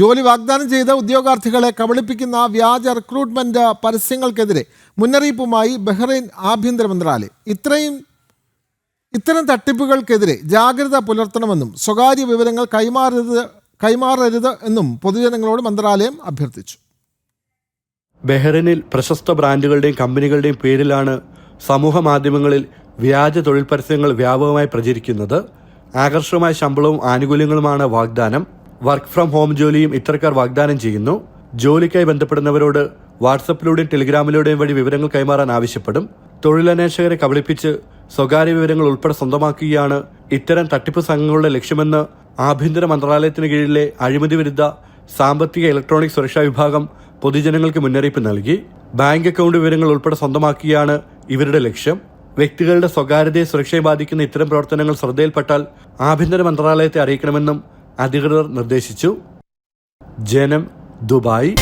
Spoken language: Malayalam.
ജോലി വാഗ്ദാനം ചെയ്ത ഉദ്യോഗാർത്ഥികളെ കബളിപ്പിക്കുന്ന വ്യാജ റിക്രൂട്ട്മെന്റ് പരസ്യങ്ങൾക്കെതിരെ മുന്നറിയിപ്പുമായി ബഹ്റൈൻ ആഭ്യന്തര മന്ത്രാലയം. ഇത്രയും ഇത്തരം തട്ടിപ്പുകൾക്കെതിരെ ജാഗ്രത പുലർത്തണമെന്നും സ്വകാര്യ വിവരങ്ങൾ കൈമാറരുത് കൈമാറരുത് എന്നും പൊതുജനങ്ങളോട് മന്ത്രാലയം അഭ്യർത്ഥിച്ചു. ബഹ്റൈനിൽ പ്രശസ്ത ബ്രാൻഡുകളുടെയും കമ്പനികളുടെയും പേരിലാണ് സമൂഹ മാധ്യമങ്ങളിൽ വ്യാജ തൊഴിൽ പരസ്യങ്ങൾ വ്യാപകമായി പ്രചരിക്കുന്നത്. ആകർഷകമായ ശമ്പളവും ആനുകൂല്യങ്ങളുമാണ് വാഗ്ദാനം. വർക്ക് ഫ്രം ഹോം ജോലിയും ഇത്തരക്കാർ വാഗ്ദാനം ചെയ്യുന്നു. ജോലിക്കായി ബന്ധപ്പെടുന്നവരോട് വാട്സപ്പിലൂടെയും ടെലിഗ്രാമിലൂടെയും വഴി വിവരങ്ങൾ കൈമാറാൻ ആവശ്യപ്പെടും. തൊഴിലന്വേഷകരെ കബളിപ്പിച്ച് സ്വകാര്യ വിവരങ്ങൾ ഉൾപ്പെടെ സ്വന്തമാക്കുകയാണ് ഇത്തരം തട്ടിപ്പ് സംഘങ്ങളുടെ ലക്ഷ്യമെന്ന് ആഭ്യന്തര മന്ത്രാലയത്തിന് കീഴിലെ അഴിമതി വിരുദ്ധ സാമ്പത്തിക ഇലക്ട്രോണിക് സുരക്ഷാ വിഭാഗം പൊതുജനങ്ങൾക്ക് മുന്നറിയിപ്പ് നൽകി. ബാങ്ക് അക്കൗണ്ട് വിവരങ്ങൾ ഉൾപ്പെടെ സ്വന്തമാക്കുകയാണ് ഇവരുടെ ലക്ഷ്യം. വ്യക്തികളുടെ സ്വകാര്യതയെ സുരക്ഷയെ ബാധിക്കുന്ന ഇത്തരം പ്രവർത്തനങ്ങൾ ശ്രദ്ധയിൽപ്പെട്ടാൽ ആഭ്യന്തര മന്ത്രാലയത്തെ അറിയിക്കണമെന്നും അധികൃതർ നിർദ്ദേശിച്ചു. ജനം ദുബായ്.